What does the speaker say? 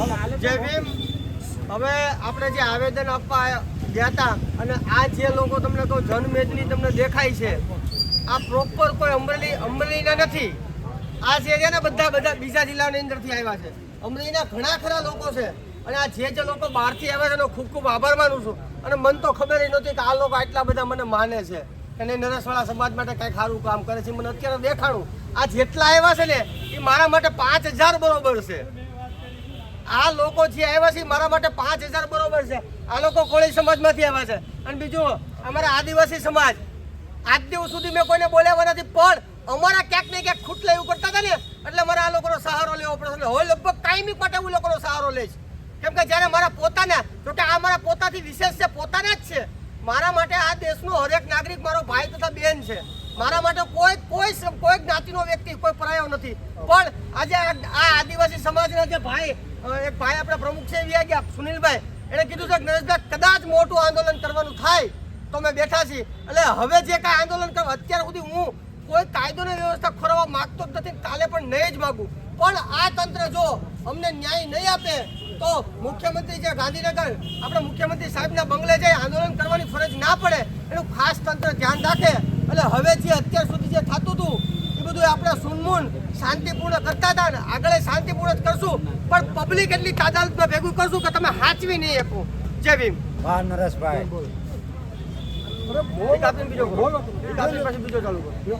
જય ભીમ. હવે આપણે જે આવેદન આપવા ગયા હતા અને આ જે લોકો તમને કહું, જનમેદની તમને દેખાય છે, આ પ્રોપર કોઈ અમરેલી અમરેલીના નથી. આ જે છે ને બધા બધા બીજા જિલ્લાની અંદરથી આવ્યા છે. અમરેલીના ઘણા ખરા લોકો છે અને આ જે જે લોકો બહારથી આવ્યા છે એનો ખૂબ ખૂબ આભાર માનું છું. અને મને તો ખબર નહોતી કે આ લોકો આટલા બધા મને માને છે. અને નરેશવાળા સમાજ માટે કંઈક સારું કામ કરે છે. મને અત્યારે દેખાડું આ જેટલા આવ્યા છે ને, એ મારા માટે પાંચ હજાર બરોબર છે. આ લોકો જે આવ્યા છે મારા માટે પાંચ હજાર બરોબર છે. આ લોકો કોળી સમાજમાંથી આવ્યા છે. અને બીજું, અમારા આદિવાસી સમાજ. આજ દિવસ સુધી મેં કોઈને બોલાવ્યા નથી, પણ અમારા ક્યાંક ને ક્યાંક ખૂટલા એવું કરતા હતા ને, એટલે મારે આ લોકોનો સહારો લેવો પડે એટલે હવે લગભગ કાયમી માટે હું લોકોનો સહારો લઈશ કેમ કે જ્યારે મારા પોતાના જો કે આ મારા પોતાથી વિશેષ છે, પોતાના જ છે. મારા માટે આ દેશનો હરેક નાગરિક મારો ભાઈ તથા બેન છે. મારા માટે કોઈ કોઈ કોઈ જ્ઞાતિનો વ્યક્તિ, કોઈ પરાયો નથી. પણ આજે આ આદિવાસી સમાજના જે ભાઈ એક ભાઈ આપણા પ્રમુખ છે એવી ગયા, સુનિલભાઈ. એણે કીધું છે કે નરેશભાઈ, કદાચ મોટું આંદોલન કરવાનું થાય તો મેં બેઠા છીએ. એટલે હવે જે કાંઈ આંદોલન કરવા અત્યાર સુધી હું કોઈ કાયદોની વ્યવસ્થા ખોરવા માગતો જ નથી, કાલે પણ નહીં જ માગું. પણ આ તંત્ર જો અમને ન્યાય નહીં આપે, તો મુખ્યમંત્રી જે ગાંધીનગર, આપણે મુખ્યમંત્રી સાહેબના બંગલે જઈ આંદોલન કરવાની ફરજ ના પડે. એનું ખાસ તંત્ર ધ્યાન રાખે એટલે હવે જે અત્યાર સુધી જે થતું હતું એ બધું આપણે સુનમૂન શાંતિપૂર્ણ કરતા હતા ને આગળ શાંતિપૂર્ણ જ કરશું. પણ પબ્લિક એટલી તાદાદમાં ભેગું કરશું કે તમે હાચવી નહીં શકો. જય ભીમ. વાહ નરેશભાઈ. બોલો બીજો બોલો. બીજો ચાલુ કરો.